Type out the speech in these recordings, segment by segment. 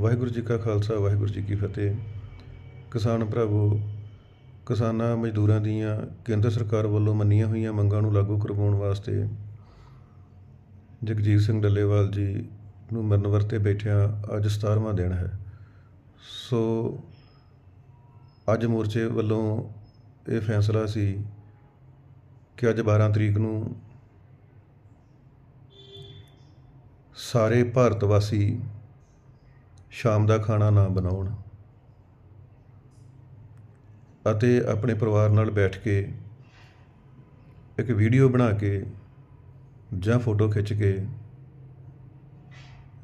ਵਾਹਿਗੁਰੂ ਜੀ ਕਾ ਖਾਲਸਾ, ਵਾਹਿਗੁਰੂ ਜੀ ਕੀ ਫਤਿਹ। ਕਿਸਾਨ ਭਰਾਵੋ, ਕਿਸਾਨਾਂ ਮਜ਼ਦੂਰਾਂ ਦੀਆਂ ਕੇਂਦਰ ਸਰਕਾਰ ਵੱਲੋਂ ਮੰਨੀਆਂ ਹੋਈਆਂ ਮੰਗਾਂ ਨੂੰ ਲਾਗੂ ਕਰਵਾਉਣ ਵਾਸਤੇ ਜਗਜੀਤ ਸਿੰਘ ਡੱਲੇਵਾਲ ਜੀ ਨੂੰ ਮਰਨ ਵਰਤੇ ਬੈਠਿਆਂ ਅੱਜ 17ਵਾਂ ਦਿਨ ਹੈ। ਸੋ ਅੱਜ ਮੋਰਚੇ ਵੱਲੋਂ ਇਹ ਫੈਸਲਾ ਸੀ ਕਿ ਅੱਜ 12 ਤਰੀਕ ਨੂੰ ਸਾਰੇ ਭਾਰਤ ਵਾਸੀ ਸ਼ਾਮ ਦਾ ਖਾਣਾ ਨਾ ਬਣਾਉਣ। ਅਤੇ ਆਪਣੇ ਪਰਿਵਾਰ ਨਾਲ ਬੈਠ ਕੇ ਇੱਕ ਵੀਡੀਓ ਬਣਾ ਕੇ ਜਾਂ ਫੋਟੋ ਖਿੱਚ ਕੇ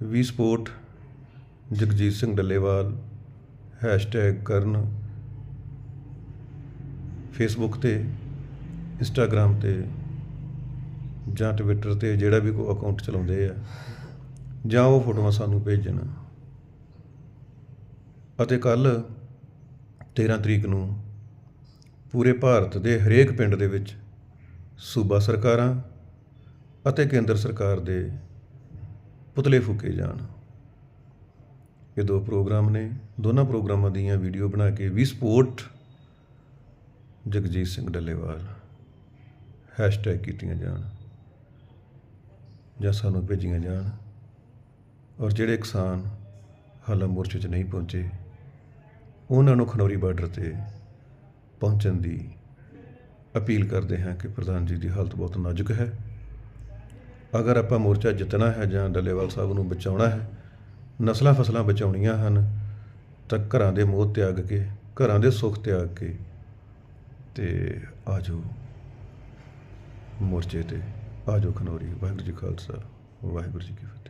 ਵੀ ਸਪੋਰਟ ਜਗਜੀਤ ਸਿੰਘ ਡੱਲੇਵਾਲ ਹੈਸ਼ਟੈਗ ਕਰਨ ਫੇਸਬੁੱਕ ਤੇ ਇੰਸਟਾਗ੍ਰam ਤੇ ਜਾਂ ਟਵਿੱਟਰ ਤੇ ਜਿਹੜਾ ਵੀ ਕੋਈ ਅਕਾਊਂਟ ਚਲਾਉਂਦੇ ਆ, ਜਾਂ ਉਹ ਫੋਟੋਆਂ ਸਾਨੂੰ ਭੇਜਣ। ਅਤੇ ਕੱਲ 13 ਤਰੀਕ ਨੂੰ ਪੂਰੇ ਭਾਰਤ ਦੇ ਹਰੇਕ ਪਿੰਡ ਦੇ ਵਿੱਚ ਸੂਬਾ ਸਰਕਾਰਾਂ ਅਤੇ ਕੇਂਦਰ ਸਰਕਾਰ ਦੇ ਪੁਤਲੇ ਫੂਕੇ ਜਾਣ। ਇਹ ਦੋ ਪ੍ਰੋਗਰਾਮ ਨੇ। ਦੋਨਾਂ ਪ੍ਰੋਗਰਾਮਾਂ ਦੀਆਂ ਵੀਡੀਓ ਬਣਾ ਕੇ ਵੀ ਸਪੋਰਟ ਜਗਜੀਤ ਸਿੰਘ ਡੱਲੇਵਾਲ ਹੈਸ਼ਟੈਗ ਕੀਤੀਆਂ ਜਾਣ ਜਾਂ ਸਾਨੂੰ ਭੇਜੀਆਂ ਜਾਣ। ਔਰ ਜਿਹੜੇ ਕਿਸਾਨ ਹਾਲਾ ਮੋਰਚੇ 'ਚ ਨਹੀਂ ਪਹੁੰਚੇ ਉਹਨਾਂ ਨੂੰ ਖਨੌਰੀ ਬਾਰਡਰ ਤੇ ਪਹੁੰਚਣ ਦੀ ਅਪੀਲ ਕਰਦੇ ਹਾਂ ਕਿ ਪ੍ਰਧਾਨ ਜੀ ਦੀ ਹਾਲਤ ਬਹੁਤ ਨਾਜ਼ੁਕ ਹੈ। ਅਗਰ ਆਪਾਂ ਮੋਰਚਾ ਜਿੱਤਣਾ ਹੈ ਜਾਂ ਡੱਲੇਵਾਲ ਸਾਹਿਬ ਨੂੰ ਬਚਾਉਣਾ ਹੈ, ਨਸਲਾਂ ਫਸਲਾਂ ਬਚਾਉਣੀਆਂ ਹਨ, ਤਾਂ ਘਰਾਂ ਦੇ ਮੋਹ ਤਿਆਗ ਕੇ, ਘਰਾਂ ਦੇ ਸੁੱਖ ਤਿਆਗ ਕੇ ਤੇ ਆਜੋ ਮੋਰਚੇ ਤੇ, ਆਜੋ ਖਨੌਰੀ। ਵਾਹਿਗੁਰੂ ਜੀ ਖਾਲਸਾ, ਵਾਹਿਗੁਰੂ ਜੀ ਕੀ ਫਤਿਹ।